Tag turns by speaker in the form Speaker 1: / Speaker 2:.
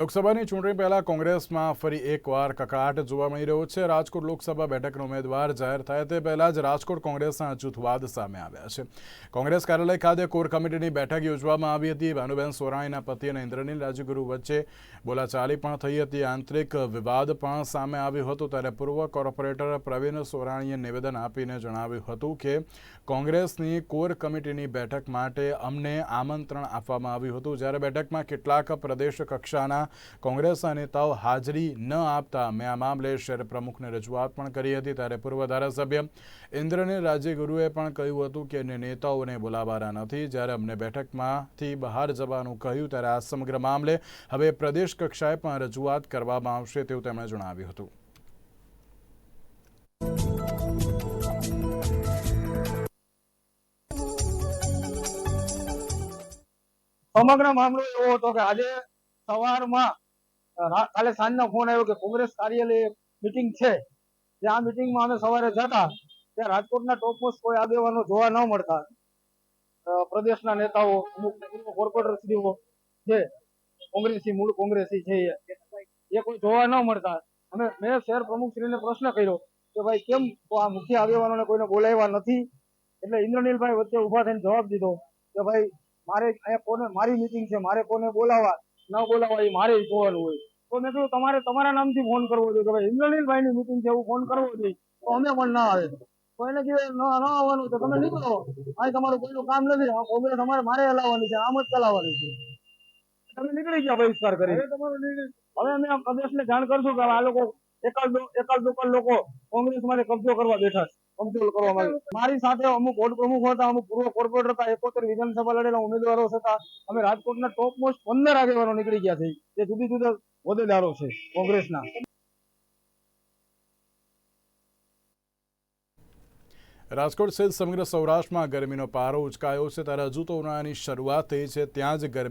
Speaker 1: લોકસભાની ચૂંટણી પહેલા કોંગ્રેસમાં ફરી એકવાર કકળાટ જોવા મળી રહ્યો છે. રાજકોટ લોકસભા બેઠકનો ઉમેદવાર જાહેર થાય તે પહેલા જ રાજકોટ કોંગ્રેસના જૂથવાદ સામે આવ્યા છે. કોંગ્રેસ કાર્યાલય ખાતે કોર કમિટીની બેઠક યોજવામાં આવી હતી. ભાનુબેન સોરાણીના પતિ અને ઇન્દ્રનીલ રાજગુરુ વચ્ચે બોલાચાલી પણ થઈ હતી. આંતરિક વિવાદ પણ સામે આવ્યો હતો ત્યારે પૂર્વ કોર્પોરેટર પ્રવીણ સોરાણીએ નિવેદન આપીને જણાવ્યું હતું કે, કોંગ્રેસની કોર કમિટીની બેઠક માટે અમને આમંત્રણ આપવામાં આવ્યું હતું. જ્યારે બેઠકમાં કેટલાક પ્રદેશ કક્ષાના કોંગ્રેસના નેતાઓ હાજરી ન આપતા મેં આ મામલે શહેર પ્રમુખને રજૂઆત પણ કરી હતી. ત્યારે પૂર્વ ધારાસભ્ય ઇન્દ્રને રાજ્યગુરુએ પણ કહ્યું હતું કે અન્ય નેતાઓને બોલાવાના નથી. જ્યારે અમને બેઠકમાંથી બહાર જવાનું કહ્યું ત્યારે આ સમગ્ર મામલે હવે પ્રદેશ કક્ષાએ પણ રજૂઆત કરવામાં આવશે તેવું તેમણે જણાવ્યું હતું.
Speaker 2: સમગ્ર મામલો એવો હતો કે આજે સવારમાં કાલે સાંજનો ફોન આવ્યો કે કોંગ્રેસ કાર્યાલય મિટિંગ છે. જે આ મિટિંગમાં અમે સવારે જતા, ત્યાં રાજકોટના ટોપમોસ્ટ કોઈ આગેવાનો જોવા ન મળતા. પ્રદેશના નેતાઓ, અમુક કોર્પોરેટરશ્રીઓ છે, કોંગ્રેસી, મૂળ કોંગ્રેસી છે એ. કોઈ જોવા ન મળતા. અને મેં શહેર પ્રમુખશ્રીને પ્રશ્ન કર્યો કે ભાઈ, કેમ આ મુખ્ય આગેવાનોને કોઈને બોલાવ્યા નથી? એટલે ઇન્દ્રનીલભાઈ વચ્ચે ઊભા થઈને જવાબ દીધો કે ભાઈ, મારે અહીંયા કોને, મારી મીટિંગ છે, મારે કોને બોલાવવા? ન બોલાવવા એ મારે જોવાનું હોય. તો મેં કીધું તમારે તમારા નામથી ફોન કરવો જોઈએ કે ભાઈ ઇન્દ્રનીલભાઈ ની મીટિંગ છે એવું ફોન કરવો જોઈએ. તો અમે પણ ના આવે. તો એને કીધું ન ન આવવાનું તો તમે નીકળો. અહીં તમારું કોઈનું કામ નથી આ કોંગ્રેસ અમારે મારે હલાવવાની છે આમ જ ચલાવવાની છે. તમે નીકળી ગયા બહિષ્કાર કરી હવે અમે પ્રદેશને જાણ કરશું કે આ લોકો એકાદ એકાદ લોકો કોંગ્રેસ માટે કબજો કરવા બેઠા છે. કબજો કરવા માંગે મારી સાથે અમુક વોર્ડ પ્રમુખ હતા, અમુક પૂર્વ કોર્પોરેટર હતા, એકોતેર વિધાનસભા લડેલા ઉમેદવારો હતા. અમે રાજકોટના ટોપ મોસ્ટ પંદર આગેવાનો નીકળી ગયા છે. તે જુદી જુદા હોદ્દેદારો છે, કોંગ્રેસના.
Speaker 1: રાજકોટ સહિત સમગ્ર સૌરાષ્ટ્રમાં ગરમીનો પારો ઉચકાયો છે. ત્યારે હજુ તો ઉનાળાની શરૂઆત થઈ છે. ત્યાં જ ગરમી